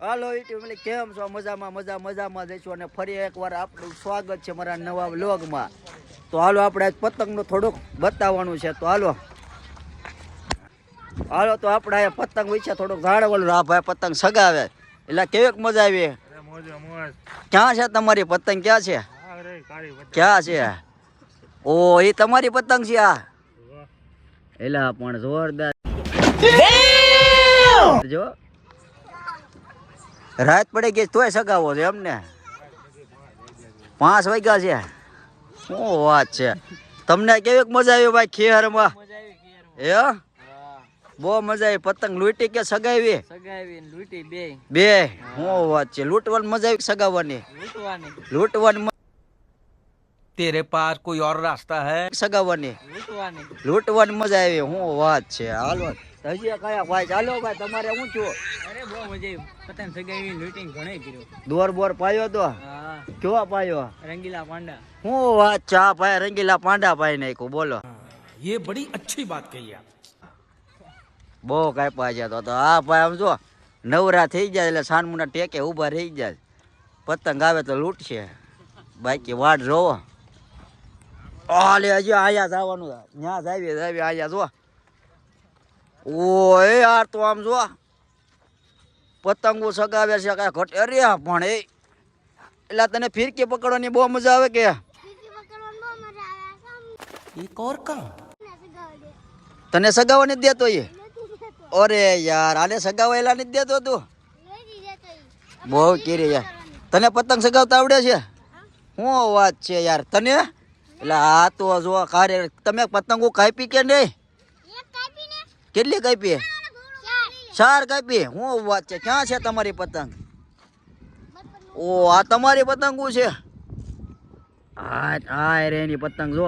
હાલો YouTube એટલે કેમ છો? મજામાં મજા મજામાં જઈશું અને ફરી એકવાર આપણું સ્વાગત છે મારા નવા વ્લોગમાં. તો હાલો આપણે આજ પતંગનું થોડુંક બતાવવાનું છે. તો હાલો. હાલો તો આપણે આ પતંગ વિશે થોડુંક જાણવાનું આ ભાઈ પતંગ સગાવે. એટલે કેવીક મજા આવી? ક્યાં છે તમારી પતંગ? ક્યાં છે? ક્યાં છે? ઓ એ તમારી પતંગ છે આ? એટલે પણ જોરદાર. જો. રાત પડે ગઈ તોય સગાવો છે એમને. પાંચ વાગ્યા છે. શું વાત છે? તમને કેવી મજા આવી ભાઈ ખેહરમાં? એ બહુ મજા આવી. પતંગ લૂંટી કે સગાવી? બે. શું વાત છે? લૂંટવાની મજા આવી સગાવવાની? લૂંટવાની. તેરે પાસ કોઈ ઓર રાસ્તા હે? સગાવવાની. લૂંટવાની. મજા આવી. શું વાત છે? હાલો. હજી કયા ભાઈ. ચાલો ભાઈ તમારે હું છું? મજા આવી પતંગ સગાવી લૂંટીને ઘણો કર્યો દોર બોર પાયો તો હા કેવા પાયો રંગીલા પાંડા શું વાત છે આ ભાઈ રંગીલા પાંડા પાઈ નાખ્યું બોલો ये बड़ी अच्छी बात कही आप બહુ કાપ્યા છે તો તો આ ભાઈ આમ જો નવરા થઈ જાય એટલે સાનમુના ટેકે ઊભા રહી જાય પતંગ આવે તો લૂંટશે બાકી વાટ જોવો આલે હજી આયા જવાનું ત્યાં જાવી જાવી આયા જો ઓય યાર તો આમ જો પતંગો સગાવ્યા છે કાંઈ ઘટ અરે પણ એ એટલે તને ફિરકી પકડવાની બહુ મજા આવે કે? તને સગાવા નથી દેતો એ? અરે યાર આને સગાવેલા નથી દેતો તું? બહુ કેરી યાર. તને પતંગ સગાવતા આવડે છે? શું વાત છે યાર તને? એટલે આ તો જો કારે તમે પતંગો કાપી કે નહીં? કેટલી કાપી? ચાર કાપી. હું વાત છે? ક્યાં છે તમારી પતંગ? ઓ, આ તમારી પતંગો છે? આ આ રે એની પતંગ, જો.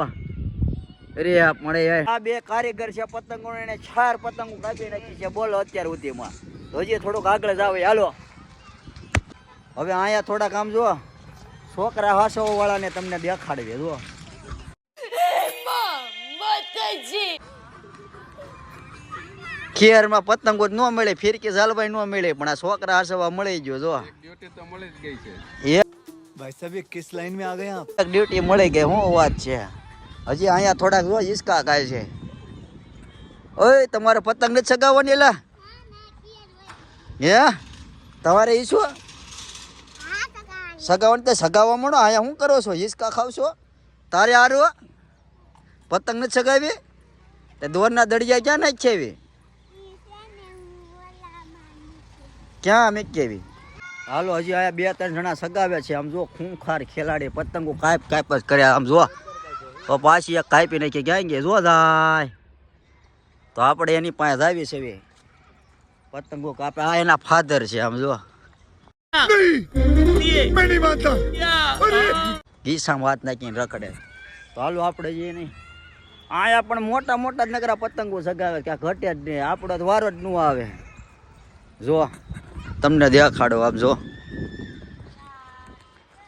અરે મળે આ બે કારીગર છે પતંગો એને ચાર પતંગો કાપી છે. બોલો અત્યાર સુધીમાં. તો હજી થોડુંક આગળ જાવ હાલો. હવે અહીંયા થોડાક આમ જો છોકરા હાસો વાળાને તમને દેખાડવે જો ખેરમાં પતંગો ન મળે ફિરકી ઝાલભાઈ ન મળે પણ આ છોકરા હસવા મળી ગયો જો. ડ્યુટી મળી જ ગઈ છે. ડ્યુટી મળી ગઈ હું વાત છે? હજી અહીંયા થોડાક જો હિસકા ખાય છે. ઓય તમારે પતંગ નથી સગાવવાની એલા? હે? તમારે ઈશો સગાવણ તો સગાવવા મળો અહીંયા શું કરો છો? હિસકા ખાવ છો? તારે આરો પતંગ નથી સગાવી? તે દોરના દળિયા ક્યાં નાખી છે એવી? ક્યાં અમે કેવી? હાલો, હજી આયા બે ત્રણ જણા સગાવ્યા છે. આમ જો ખૂંખાર ખેલાડી, પતંગો કાપ કાપ જ કર્યા. આમ જો, તો પાછી એક કાપી નાખી. ક્યાં ગયા? જો જાય. તો આપણે એની પાસે આવી છે હવે. પતંગો કાપે. આ એના ફાધર છે, આમ જો. ગીસામ વાત નાખીને રખડે. તો હાલો, આપણે જઈએ નહીં. આયા પણ મોટા મોટા જ નગરા પતંગો સગાવે. ક્યાં ઘટે જ નહીં. આપણો વારો જ ન આવે. જો. તમને દેખાડો આપજો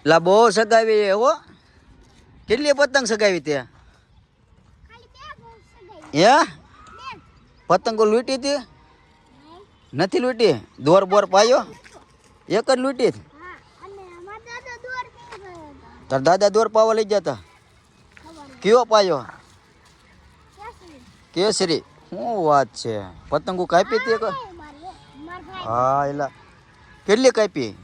લા બહુ સગાવી હો. કેટલી પતંગ સગાવી તે? હે? પતંગો લૂંટી હતી? નથી લૂંટી? દોર બોર પાયો? એક જ લૂંટી તાર દાદા દોર પાવા લઈ જતા કયો પાયો? કેસરી. શું વાત છે. પતંગો કાપી હતી? હા, એલા. કેટલી કાપી?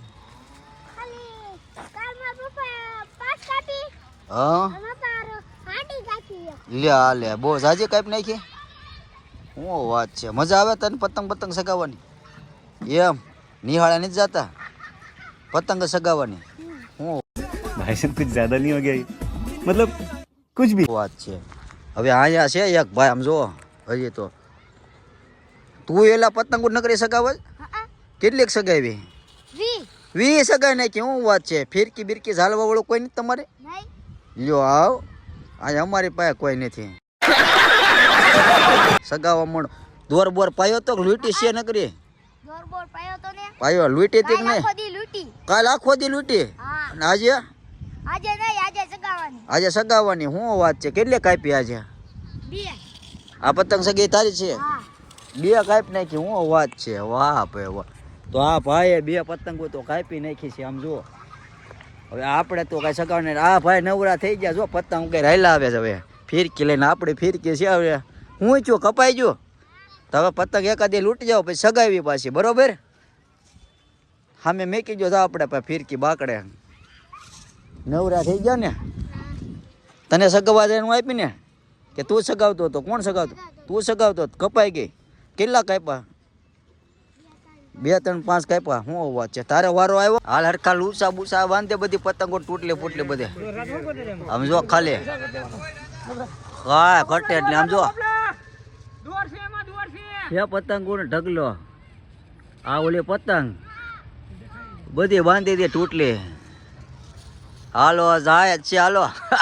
હા? લે લે બહુ જાજે કાપી નાખી. હું વાત છે? મજા આવે તને પતંગ પતંગ સગાવવાની? એમ નિહાળા નથી જતા? પતંગ સગાવવાની? હું ભાઈ સાહેબ કુછ જ્યાદા નહીં હો મતલબ કુછ બી વાત છે. હવે અહીંયા છે એક ભાઈ આમ જો હજી તો. તું એલા પતંગ નકરી સગાવ? કેટલીક સગાવી? વી સગાઈ નાખી શું વાત છે? ફિરકી બિરકી ઝાલવા વાળું કોઈ નથી તમારે? લ્યો આવ. આજે અમારી પાસે કોઈ નથી. સગાવા મણ દોર બોર પાયો તો લૂંટી છે નકરી? પાયો લૂંટી હતી કે નહીં? કાલ આખો દી લૂંટી? અને આજે? આજે આજે સગાવાની શું વાત છે? કેટલી કાપી આજે? આ પતંગ સગી તારી છે? બે કાપ નાખી શું વાત છે? વાહ ભાઈ વાહ. તો આ ભાઈએ બે પતંગો તો કાપી નાખી છે, આમ જુઓ. હવે આપણે તો કાંઈ સગાવને આ ભાઈ નવરા થઈ ગયા, જો પતંગ કઈ રાયલા આવે છે હવે. ફિરકી લઈને આપણે ફિરકી છે હવે. હું છું, કપાઈ ગયો. તો હવે પતંગ એકાદી લૂંટી જાવ પછી સગાવી પાછી, બરોબર? સામે મેકી જો આપણે ફિરકી બાકડે. નવરા થઈ ગયા ને? તને સગાવવા જઈને આપી ને કે તું સગાવતો હતો, કોણ સગાવતો? તું સગાવતો કપાઈ ગઈ. કેટલા કાપ્યા બે ત્રણ પાંચ કાપ્યા. શું અવાજ છે? તારે વારો આવ્યો? હાલ હરખા લૂસા બુસા બાંધે બધી પતંગો તૂટલે ફૂટલે બધે. આમ ખાલી. હા, ઘટે એટલે આમ જો. બે પતંગો ને ઢગલો. આ ઓલી પતંગ. બધી બાંધી દે તૂટલી. હાલો, જાય છે, હાલો.